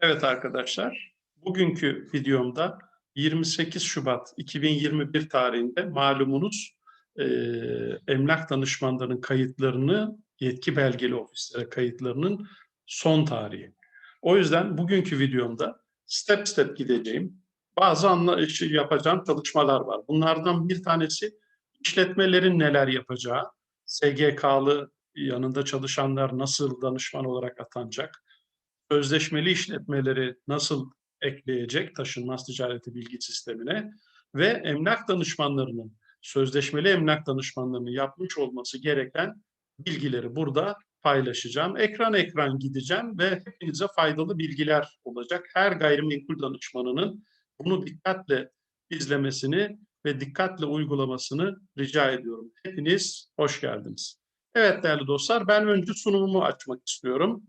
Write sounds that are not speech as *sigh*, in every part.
Evet arkadaşlar, bugünkü videomda 28 Şubat 2021 tarihinde malumunuz e, emlak danışmanlarının kayıtlarını, yetki belgeli ofislere kayıtlarının son tarihi. O yüzden bugünkü videomda step step gideceğim. Bazı anla şey yapacağım çalışmalar var. Bunlardan bir tanesi işletmelerin neler yapacağı, SGK'lı yanında çalışanlar nasıl danışman olarak atanacak, sözleşmeli işletmeleri nasıl ekleyecek taşınmaz ticareti bilgi sistemine ve emlak danışmanlarının sözleşmeli emlak danışmanlarının yapmış olması gereken bilgileri burada paylaşacağım. Ekran ekran gideceğim ve hepinize faydalı bilgiler olacak. Her gayrimenkul danışmanının bunu dikkatle izlemesini ve dikkatle uygulamasını rica ediyorum. Hepiniz hoş geldiniz. Evet değerli dostlar ben önce sunumumu açmak istiyorum.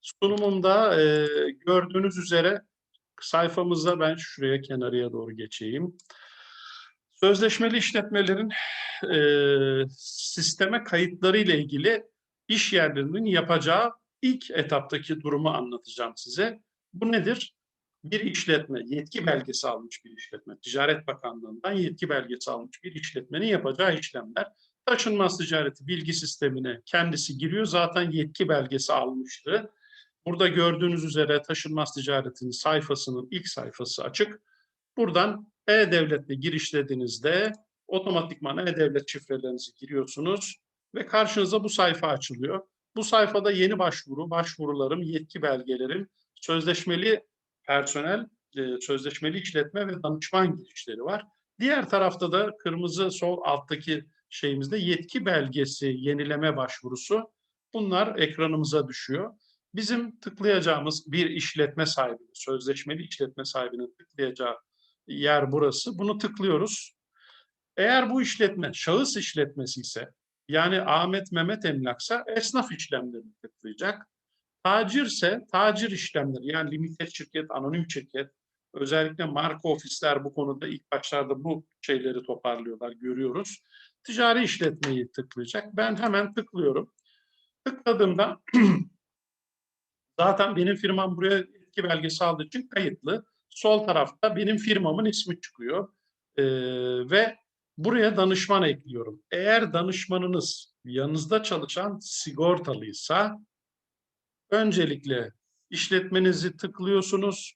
Sunumumda e, gördüğünüz üzere sayfamızda ben şuraya kenarıya doğru geçeyim. Sözleşmeli işletmelerin e, sisteme kayıtları ile ilgili iş yerlerinin yapacağı ilk etaptaki durumu anlatacağım size. Bu nedir? Bir işletme, yetki belgesi almış bir işletme, Ticaret Bakanlığı'ndan yetki belgesi almış bir işletmenin yapacağı işlemler. Taşınmaz ticareti bilgi sistemine kendisi giriyor. Zaten yetki belgesi almıştı. Burada gördüğünüz üzere taşınmaz ticaretin sayfasının ilk sayfası açık. Buradan e-devletle girişlediğinizde otomatikman e-devlet şifrelerinizi giriyorsunuz ve karşınıza bu sayfa açılıyor. Bu sayfada yeni başvuru, başvurularım, yetki belgelerim, sözleşmeli personel, e, sözleşmeli işletme ve danışman girişleri var. Diğer tarafta da kırmızı sol alttaki şeyimizde yetki belgesi yenileme başvurusu. Bunlar ekranımıza düşüyor. Bizim tıklayacağımız bir işletme sahibi, sözleşmeli işletme sahibinin tıklayacağı yer burası. Bunu tıklıyoruz. Eğer bu işletme şahıs işletmesi ise yani Ahmet Mehmet Emlaksa esnaf işlemlerini tıklayacak. Tacirse tacir işlemleri yani limited şirket, anonim şirket, özellikle marka ofisler bu konuda ilk başlarda bu şeyleri toparlıyorlar, görüyoruz. Ticari işletmeyi tıklayacak. Ben hemen tıklıyorum. Tıkladığımda *clears throat* Zaten benim firmam buraya etki belgesi aldığı için kayıtlı. Sol tarafta benim firmamın ismi çıkıyor. Ee, ve buraya danışman ekliyorum. Eğer danışmanınız yanınızda çalışan sigortalıysa öncelikle işletmenizi tıklıyorsunuz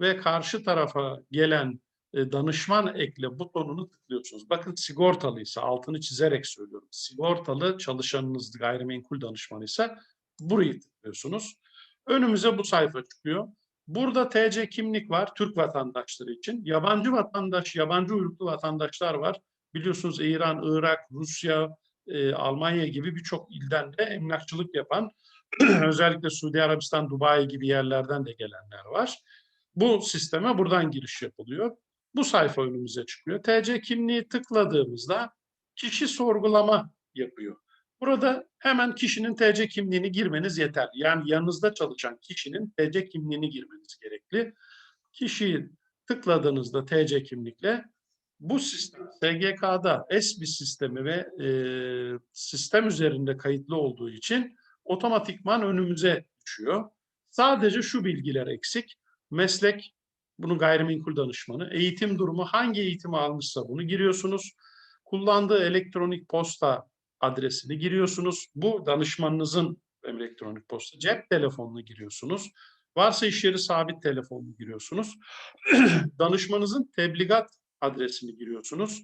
ve karşı tarafa gelen e, danışman ekle butonunu tıklıyorsunuz. Bakın sigortalıysa altını çizerek söylüyorum. Sigortalı çalışanınız gayrimenkul danışmanıysa burayı tıklıyorsunuz. Önümüze bu sayfa çıkıyor. Burada TC kimlik var Türk vatandaşları için. Yabancı vatandaş, yabancı uyruklu vatandaşlar var. Biliyorsunuz İran, Irak, Rusya, e, Almanya gibi birçok ilden de emlakçılık yapan, *clears throat* özellikle Suudi Arabistan, Dubai gibi yerlerden de gelenler var. Bu sisteme buradan giriş yapılıyor. Bu sayfa önümüze çıkıyor. TC kimliği tıkladığımızda kişi sorgulama yapıyor. Burada hemen kişinin TC kimliğini girmeniz yeter. Yani yanınızda çalışan kişinin TC kimliğini girmeniz gerekli. Kişiyi tıkladığınızda TC kimlikle bu sistem SGK'da ESBİ sistemi ve e, sistem üzerinde kayıtlı olduğu için otomatikman önümüze düşüyor. Sadece şu bilgiler eksik. Meslek, bunu gayrimenkul danışmanı, eğitim durumu hangi eğitimi almışsa bunu giriyorsunuz. Kullandığı elektronik posta adresini giriyorsunuz. Bu danışmanınızın elektronik posta cep telefonunu giriyorsunuz. Varsa iş yeri sabit telefonunu giriyorsunuz. *clears throat* Danışmanınızın tebligat adresini giriyorsunuz.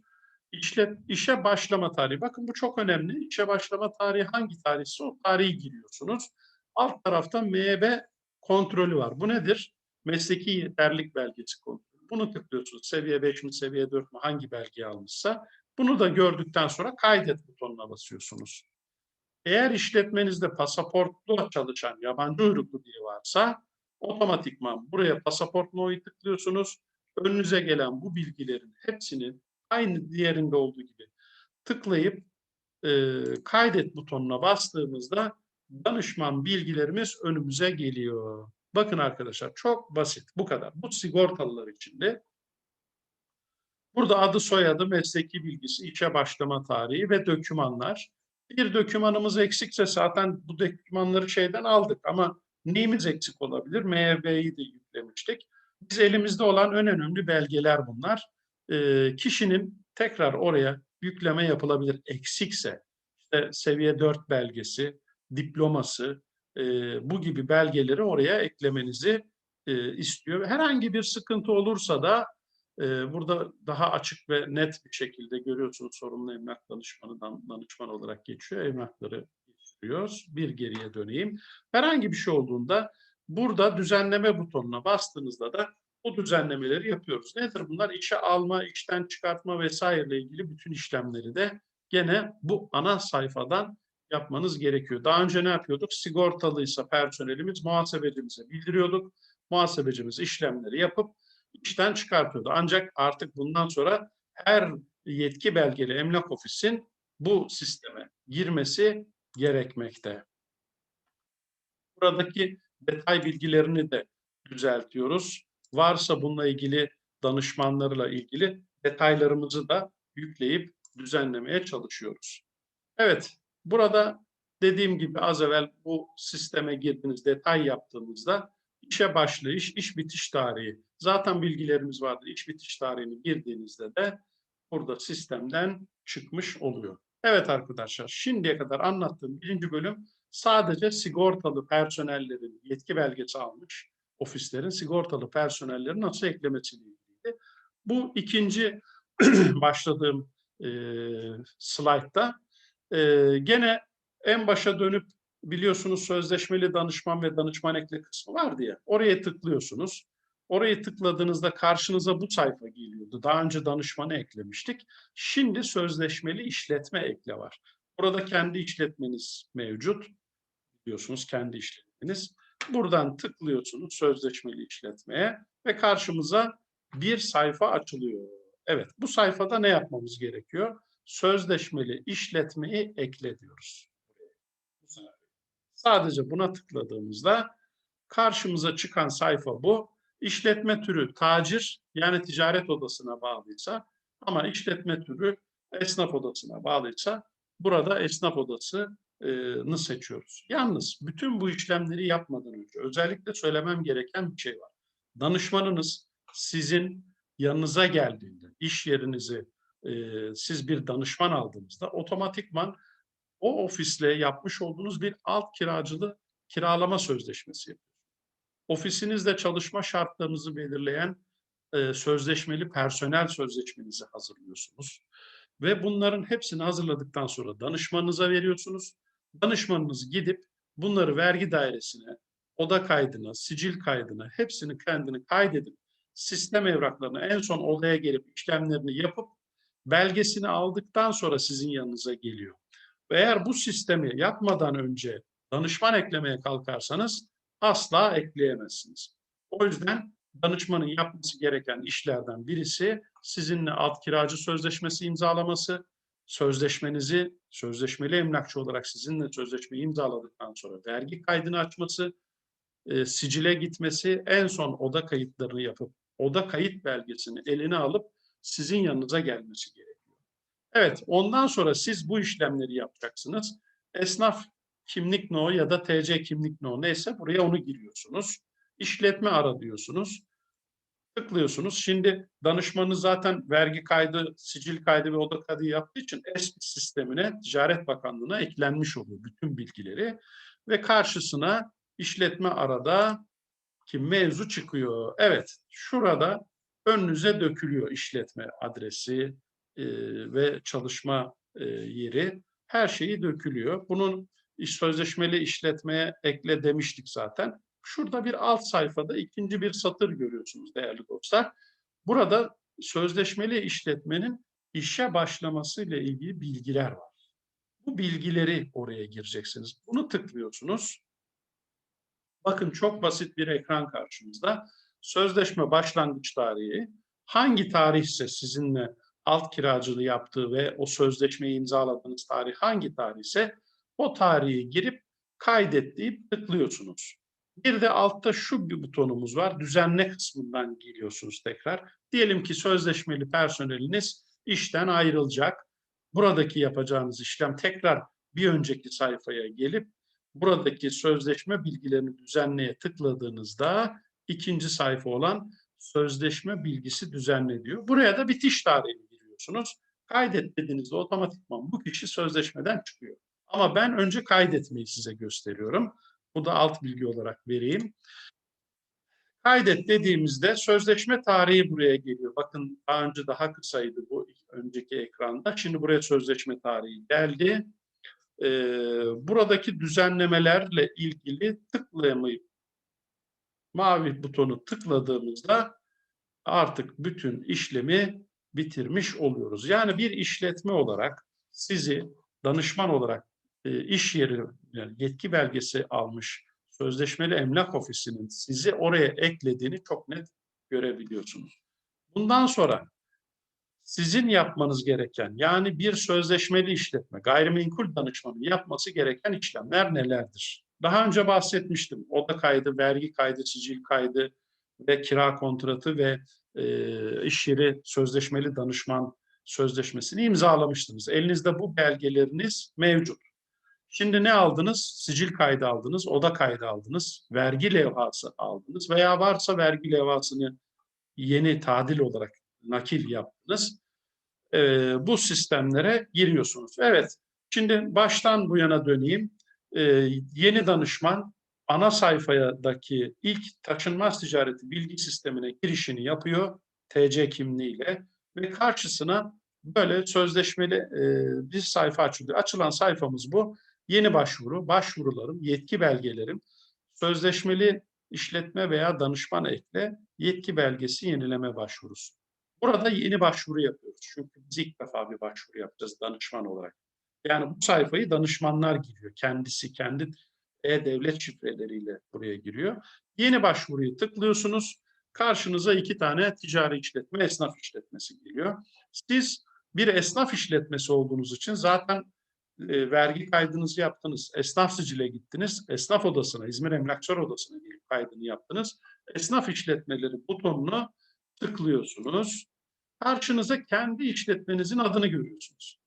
İşle, işe başlama tarihi. Bakın bu çok önemli. İşe başlama tarihi hangi tarihse o tarihi giriyorsunuz. Alt tarafta MB kontrolü var. Bu nedir? Mesleki yeterlik belgesi kontrolü. Bunu tıklıyorsunuz. Seviye 5 mi, seviye 4 mü hangi belgeyi almışsa bunu da gördükten sonra kaydet butonuna basıyorsunuz. Eğer işletmenizde pasaportlu çalışan yabancı uyruklu biri varsa otomatikman buraya pasaport no'yu tıklıyorsunuz. Önünüze gelen bu bilgilerin hepsini aynı diğerinde olduğu gibi tıklayıp e, kaydet butonuna bastığımızda danışman bilgilerimiz önümüze geliyor. Bakın arkadaşlar çok basit bu kadar. Bu sigortalılar için de Burada adı soyadı, mesleki bilgisi, işe başlama tarihi ve dokümanlar. Bir dokümanımız eksikse zaten bu dokümanları şeyden aldık ama neyimiz eksik olabilir? MHB'yi de eklemiştik. Biz elimizde olan en önemli belgeler bunlar. Ee, kişinin tekrar oraya yükleme yapılabilir eksikse, işte seviye 4 belgesi, diploması, e, bu gibi belgeleri oraya eklemenizi e, istiyor. Herhangi bir sıkıntı olursa da e, burada daha açık ve net bir şekilde görüyorsunuz sorumlu emlak danışmanı danışman olarak geçiyor. Emlakları geçiriyoruz. Bir geriye döneyim. Herhangi bir şey olduğunda burada düzenleme butonuna bastığınızda da bu düzenlemeleri yapıyoruz. Nedir bunlar? İşe alma, işten çıkartma vesaireyle ilgili bütün işlemleri de gene bu ana sayfadan yapmanız gerekiyor. Daha önce ne yapıyorduk? Sigortalıysa personelimiz muhasebecimize bildiriyorduk. Muhasebecimiz işlemleri yapıp işten çıkartıyordu. Ancak artık bundan sonra her yetki belgeli emlak ofisin bu sisteme girmesi gerekmekte. Buradaki detay bilgilerini de düzeltiyoruz. Varsa bununla ilgili danışmanlarla ilgili detaylarımızı da yükleyip düzenlemeye çalışıyoruz. Evet, burada dediğim gibi az evvel bu sisteme girdiniz, detay yaptığınızda işe başlayış, iş bitiş tarihi. Zaten bilgilerimiz vardı. İş bitiş tarihini girdiğinizde de burada sistemden çıkmış oluyor. Evet arkadaşlar, şimdiye kadar anlattığım birinci bölüm sadece sigortalı personellerin yetki belgesi almış ofislerin sigortalı personelleri nasıl eklemesiyle ilgili. Bu ikinci *clears throat* başladığım e, slaytta e, gene en başa dönüp biliyorsunuz sözleşmeli danışman ve danışman ekle kısmı var diye. Oraya tıklıyorsunuz. Orayı tıkladığınızda karşınıza bu sayfa geliyordu. Daha önce danışmanı eklemiştik. Şimdi sözleşmeli işletme ekle var. Burada kendi işletmeniz mevcut. Biliyorsunuz kendi işletmeniz. Buradan tıklıyorsunuz sözleşmeli işletmeye ve karşımıza bir sayfa açılıyor. Evet, bu sayfada ne yapmamız gerekiyor? Sözleşmeli işletmeyi ekle diyoruz. Sadece buna tıkladığımızda karşımıza çıkan sayfa bu. İşletme türü tacir yani ticaret odasına bağlıysa ama işletme türü esnaf odasına bağlıysa burada esnaf odasını seçiyoruz. Yalnız bütün bu işlemleri yapmadan önce özellikle söylemem gereken bir şey var. Danışmanınız sizin yanınıza geldiğinde, iş yerinizi siz bir danışman aldığınızda otomatikman o ofisle yapmış olduğunuz bir alt kiracılı kiralama sözleşmesi yapıyorsunuz. Ofisinizde çalışma şartlarınızı belirleyen e, sözleşmeli personel sözleşmenizi hazırlıyorsunuz. Ve bunların hepsini hazırladıktan sonra danışmanınıza veriyorsunuz. Danışmanınız gidip bunları vergi dairesine, oda kaydına, sicil kaydına hepsini kendini kaydedip sistem evraklarını en son odaya gelip işlemlerini yapıp belgesini aldıktan sonra sizin yanınıza geliyor. Ve eğer bu sistemi yapmadan önce danışman eklemeye kalkarsanız asla ekleyemezsiniz. O yüzden danışmanın yapması gereken işlerden birisi sizinle alt kiracı sözleşmesi imzalaması, sözleşmenizi sözleşmeli emlakçı olarak sizinle sözleşmeyi imzaladıktan sonra vergi kaydını açması, e, sicile gitmesi, en son oda kayıtlarını yapıp oda kayıt belgesini eline alıp sizin yanınıza gelmesi gerekiyor. Evet, ondan sonra siz bu işlemleri yapacaksınız. Esnaf kimlik no ya da TC kimlik no neyse buraya onu giriyorsunuz. İşletme ara diyorsunuz. Tıklıyorsunuz. Şimdi danışmanı zaten vergi kaydı, sicil kaydı ve oda kaydı yaptığı için ESPİ sistemine Ticaret Bakanlığı'na eklenmiş oluyor bütün bilgileri. Ve karşısına işletme arada ki mevzu çıkıyor. Evet, şurada önünüze dökülüyor işletme adresi, e, ve çalışma e, yeri her şeyi dökülüyor. Bunun iş sözleşmeli işletmeye ekle demiştik zaten. Şurada bir alt sayfada ikinci bir satır görüyorsunuz değerli dostlar. Burada sözleşmeli işletmenin işe başlaması ile ilgili bilgiler var. Bu bilgileri oraya gireceksiniz. Bunu tıklıyorsunuz. Bakın çok basit bir ekran karşımızda. Sözleşme başlangıç tarihi hangi tarihse sizinle alt kiracılığı yaptığı ve o sözleşmeyi imzaladığınız tarih hangi tarihse o tarihi girip kaydet deyip tıklıyorsunuz. Bir de altta şu bir butonumuz var. Düzenle kısmından giriyorsunuz tekrar. Diyelim ki sözleşmeli personeliniz işten ayrılacak. Buradaki yapacağınız işlem tekrar bir önceki sayfaya gelip buradaki sözleşme bilgilerini düzenleye tıkladığınızda ikinci sayfa olan sözleşme bilgisi düzenle diyor. Buraya da bitiş tarihini giriyorsunuz. Kaydet dediğinizde otomatikman bu kişi sözleşmeden çıkıyor. Ama ben önce kaydetmeyi size gösteriyorum. Bu da alt bilgi olarak vereyim. Kaydet dediğimizde sözleşme tarihi buraya geliyor. Bakın daha önce daha kısaydı bu önceki ekranda. Şimdi buraya sözleşme tarihi geldi. Ee, buradaki düzenlemelerle ilgili tıklayamayıp mavi butonu tıkladığımızda artık bütün işlemi bitirmiş oluyoruz. Yani bir işletme olarak sizi danışman olarak e, iş yeri yani yetki belgesi almış sözleşmeli emlak ofisinin sizi oraya eklediğini çok net görebiliyorsunuz. Bundan sonra sizin yapmanız gereken yani bir sözleşmeli işletme, gayrimenkul danışmanı yapması gereken işlemler nelerdir? Daha önce bahsetmiştim. Oda kaydı, vergi kaydı, sicil kaydı ve kira kontratı ve e, iş yeri sözleşmeli danışman sözleşmesini imzalamıştınız. Elinizde bu belgeleriniz mevcut. Şimdi ne aldınız? Sicil kaydı aldınız, oda kaydı aldınız, vergi levhası aldınız veya varsa vergi levhasını yeni tadil olarak nakil yaptınız. Ee, bu sistemlere giriyorsunuz. Evet, şimdi baştan bu yana döneyim. Ee, yeni danışman ana sayfadaki ilk taşınmaz ticareti bilgi sistemine girişini yapıyor TC kimliğiyle ve karşısına böyle sözleşmeli e, bir sayfa açılıyor. Açılan sayfamız bu. Yeni başvuru, başvurularım, yetki belgelerim, sözleşmeli işletme veya danışman ekle, yetki belgesi yenileme başvurusu. Burada yeni başvuru yapıyoruz. Çünkü biz ilk defa bir başvuru yapacağız danışman olarak. Yani bu sayfayı danışmanlar giriyor. Kendisi kendi e-devlet şifreleriyle buraya giriyor. Yeni başvuruyu tıklıyorsunuz. Karşınıza iki tane ticari işletme, esnaf işletmesi geliyor. Siz bir esnaf işletmesi olduğunuz için zaten e, vergi kaydınızı yaptınız. Esnaf sicile gittiniz. Esnaf odasına, İzmir Emlakçılar Odası'na gelip kaydını yaptınız. Esnaf işletmeleri butonunu tıklıyorsunuz. Karşınıza kendi işletmenizin adını görüyorsunuz.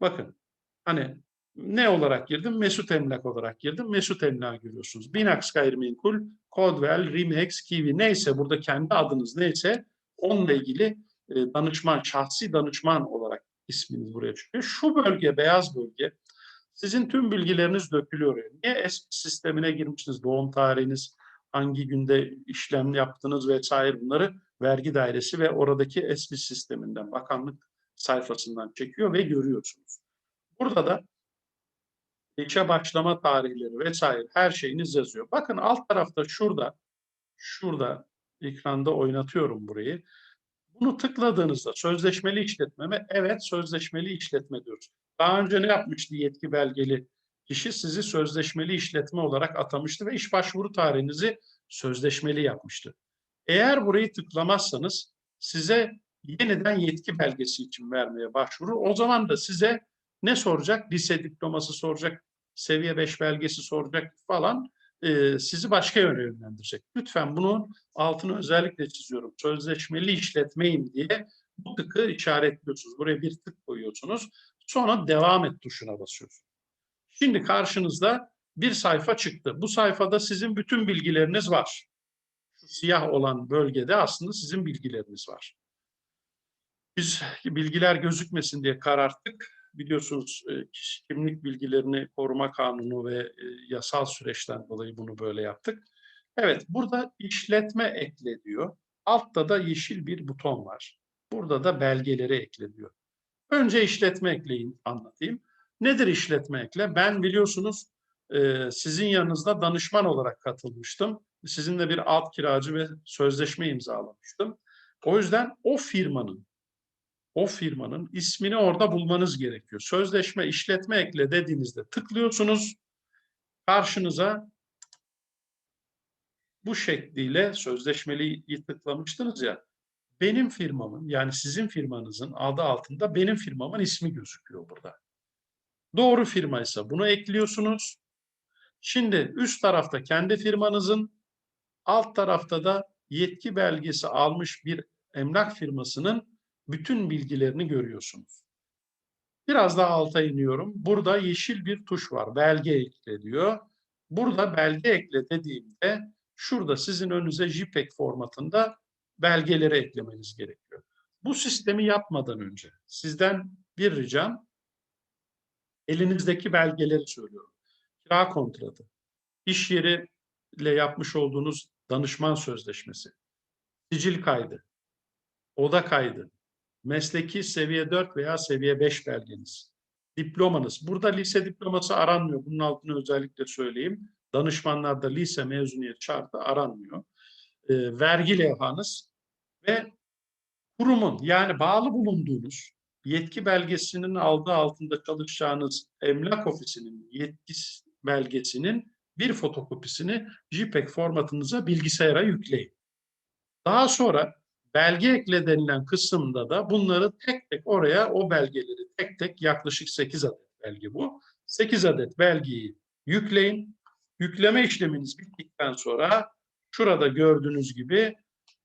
Bakın hani ne olarak girdim? Mesut Emlak olarak girdim. Mesut Emlak görüyorsunuz. Binax Gayrimenkul, Codwell, Remax, Kiwi neyse burada kendi adınız neyse onunla ilgili e, danışman, şahsi danışman olarak isminiz buraya çıkıyor. Şu bölge, beyaz bölge sizin tüm bilgileriniz dökülüyor. Niye eski sistemine girmişsiniz? Doğum tarihiniz, hangi günde işlem yaptınız vesaire bunları vergi dairesi ve oradaki eski sisteminden, bakanlık sayfasından çekiyor ve görüyorsunuz. Burada da işe başlama tarihleri vesaire her şeyiniz yazıyor. Bakın alt tarafta şurada, şurada ekranda oynatıyorum burayı. Bunu tıkladığınızda sözleşmeli işletme Evet sözleşmeli işletme diyoruz. Daha önce ne yapmıştı yetki belgeli kişi? Sizi sözleşmeli işletme olarak atamıştı ve iş başvuru tarihinizi sözleşmeli yapmıştı. Eğer burayı tıklamazsanız size yeniden yetki belgesi için vermeye başvuru. O zaman da size ne soracak? Lise diploması soracak, seviye 5 belgesi soracak falan e, sizi başka yöne yönlendirecek. Lütfen bunu altını özellikle çiziyorum. Sözleşmeli işletmeyim diye bu tıkı işaretliyorsunuz. Buraya bir tık koyuyorsunuz. Sonra devam et tuşuna basıyorsunuz. Şimdi karşınızda bir sayfa çıktı. Bu sayfada sizin bütün bilgileriniz var. Şu siyah olan bölgede aslında sizin bilgileriniz var. Biz bilgiler gözükmesin diye kararttık biliyorsunuz e, kimlik bilgilerini koruma kanunu ve e, yasal süreçten dolayı bunu böyle yaptık. Evet, burada işletme ekle diyor. Altta da yeşil bir buton var. Burada da belgeleri ekle diyor. Önce işletme ekleyin anlatayım. Nedir işletme ekle? Ben biliyorsunuz e, sizin yanınızda danışman olarak katılmıştım. Sizinle bir alt kiracı ve sözleşme imzalamıştım. O yüzden o firmanın o firmanın ismini orada bulmanız gerekiyor. Sözleşme işletme ekle dediğinizde tıklıyorsunuz. Karşınıza bu şekliyle sözleşmeliyi tıklamıştınız ya. Benim firmamın yani sizin firmanızın adı altında benim firmamın ismi gözüküyor burada. Doğru firmaysa bunu ekliyorsunuz. Şimdi üst tarafta kendi firmanızın, alt tarafta da yetki belgesi almış bir emlak firmasının bütün bilgilerini görüyorsunuz. Biraz daha alta iniyorum. Burada yeşil bir tuş var. Belge ekle diyor. Burada belge ekle dediğimde şurada sizin önünüze JPEG formatında belgeleri eklemeniz gerekiyor. Bu sistemi yapmadan önce sizden bir ricam elinizdeki belgeleri söylüyorum. Kira kontratı, iş yeriyle yapmış olduğunuz danışman sözleşmesi, sicil kaydı, oda kaydı, mesleki seviye 4 veya seviye 5 belgeniz, diplomanız. Burada lise diploması aranmıyor. Bunun altını özellikle söyleyeyim. Danışmanlarda lise mezuniyet şartı aranmıyor. E, vergi levhanız ve kurumun yani bağlı bulunduğunuz yetki belgesinin aldığı altında çalışacağınız emlak ofisinin yetki belgesinin bir fotokopisini JPEG formatınıza bilgisayara yükleyin. Daha sonra belge ekle denilen kısımda da bunları tek tek oraya o belgeleri tek tek yaklaşık 8 adet belge bu. 8 adet belgeyi yükleyin. Yükleme işleminiz bittikten sonra şurada gördüğünüz gibi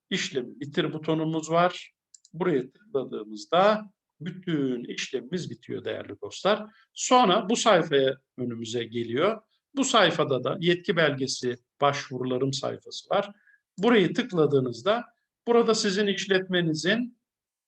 işlemi bitir butonumuz var. Buraya tıkladığımızda bütün işlemimiz bitiyor değerli dostlar. Sonra bu sayfaya önümüze geliyor. Bu sayfada da yetki belgesi başvurularım sayfası var. Burayı tıkladığınızda burada sizin işletmenizin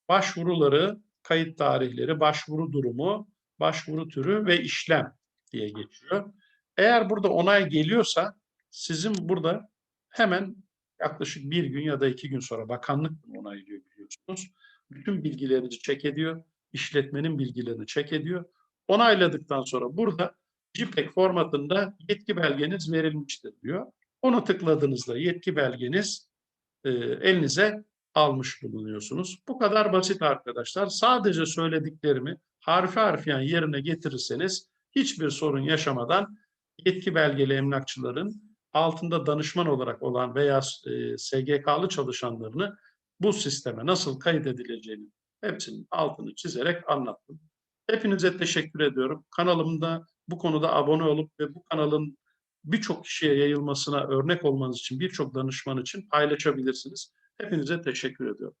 başvuruları, kayıt tarihleri, başvuru durumu, başvuru türü ve işlem diye geçiyor. Eğer burada onay geliyorsa sizin burada hemen yaklaşık bir gün ya da iki gün sonra bakanlık onaylıyor biliyorsunuz. Bütün bilgilerinizi çek ediyor. işletmenin bilgilerini çek ediyor. Onayladıktan sonra burada JPEG formatında yetki belgeniz verilmiştir diyor. Onu tıkladığınızda yetki belgeniz e, elinize almış bulunuyorsunuz. Bu kadar basit arkadaşlar. Sadece söylediklerimi harfi harfiyen yerine getirirseniz hiçbir sorun yaşamadan yetki belgeli emlakçıların altında danışman olarak olan veya e, SGK'lı çalışanlarını bu sisteme nasıl kaydedileceğini hepsinin altını çizerek anlattım. Hepinize teşekkür ediyorum. Kanalımda bu konuda abone olup ve bu kanalın birçok kişiye yayılmasına örnek olmanız için, birçok danışman için paylaşabilirsiniz. Hepinize teşekkür ediyorum.